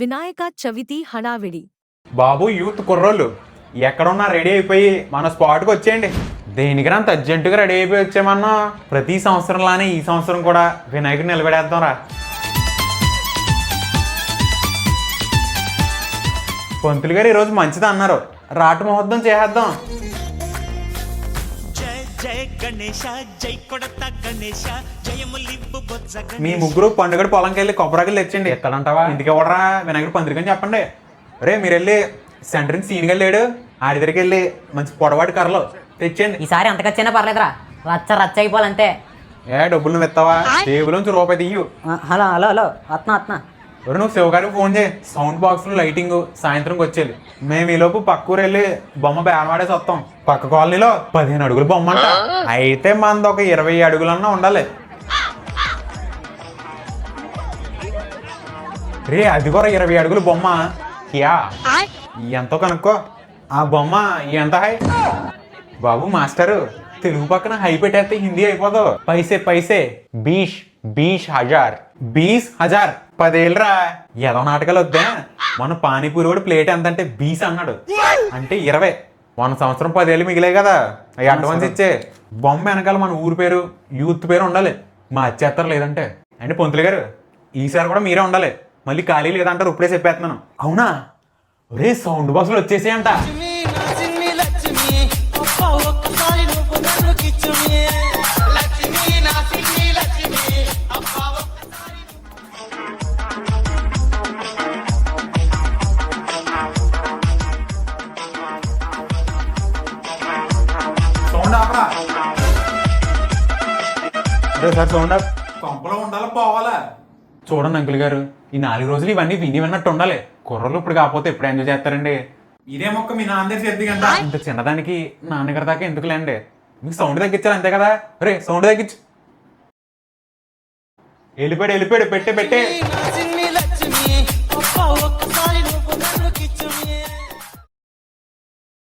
వినాయక చవితి హడావిడి. బాబు యూత్ కుర్రోళ్ళు ఎక్కడున్నా రెడీ అయిపోయి మన స్పాట్కి వచ్చేయండి. దేనికి అంత అర్జెంటుగా రెడీ అయిపోయి వచ్చామన్నా ప్రతి సంవత్సరంలానే ఈ సంవత్సరం కూడా వినాయకుడు నిలబెడేద్దాం రా. పంతులు గారు ఈరోజు మంచిది అన్నారు. రాటు ముహూర్తం చేసేద్దాం. జయ గణేశ జై కొడత గణేశ జయములింపు బొజ్జ మీ ముగ్గురు పండుగ పొలంకి వెళ్ళి కొబ్బరాకులు తెచ్చండి. ఎక్కడంటావా? ఇంటికి ఎవడరా వినాయకుడు పందిరికని చెప్పండి. రే మీరు వెళ్ళి సెంటర్ని సీన్కి వెళ్ళాడు. ఆడి దగ్గరికి వెళ్ళి మంచి పొడవాటి కర్రలు తెచ్చండి ఈసారి అంత ఖర్చైనా పర్లేదురా. రచ్చ రచ్చ అయిపోవాలంతే ఏ డబ్బులు నువ్వు ఇస్తావా? టేబుల్ రూపాయి తీయు. Hello hello hello. అత్నా అత్నా. ఎవరు నువ్వు శివగారికి ఫోన్ చేయి. సౌండ్ బాక్స్ లైటింగ్ సాయంత్రంకి వచ్చేది. మేము ఈలోపు పక్క ఊరు వెళ్ళి బొమ్మ బేరమాడేసి వస్తాం. పక్క కాలనీలో పదిహేను అడుగులు బొమ్మ అంట. అయితే మనది ఒక ఇరవై అడుగులన్నా ఉండాలి. రే అది కూడా ఇరవై అడుగులు బొమ్మ. క్యా? ఎంతో కనుక్కో. ఆ బొమ్మ ఎంత హై? బాబు మాస్టరు తెలుగు పక్కన హై పెట్టేస్తే హిందీ అయిపోదు. పైసే పైసే. బీష్ బీష్ హజార్. బీస్ హజార్. పదేళ్ళరా. ఏదో నాటకాలు వద్దా మన పానీపూరి కూడా ప్లేట్ ఎంత అంటే బీస్ అన్నాడు. అంటే ఇరవై. వన్ సంవత్సరం పదేళ్ళు మిగిలే కదా. అవి అడ్వాన్స్ ఇచ్చే. బొమ్మ వెనకాల మన ఊరి పేరు యూత్ పేరు ఉండాలి. మా అచ్చేస్తారు లేదంటే. అంటే పొంతులు గారు ఈసారి కూడా మీరే ఉండాలి. మళ్ళీ ఖాళీ లేదంటారు ఇప్పుడే చెప్పేస్తున్నాను. అవునా? ఒరే సౌండ్ బాక్సులు వచ్చేసేయంట. అదే సార్ ఆప్ కొంపలో ఉండాలా పోవాలా? చూడండి అంకుల్ గారు ఈ నాలుగు రోజులు ఇవన్నీ విని విన్నట్టు ఉండాలి. కుర్రలు ఇప్పుడు కాకపోతే ఎప్పుడు ఎంజాయ్ చేస్తారండి. ఇదే మొక్క మీ నాన్న దగ్గర గంట. ఇంత చిన్నదానికి నాన్నగారి దాకా ఎందుకులేండి? మీకు సౌండ్ తగ్గించాలి అంతే కదా? రే సౌండ్ తగ్గించు. వెళ్ళిపోయాడు వెళ్ళిపోయాడు పెట్టే పెట్టే.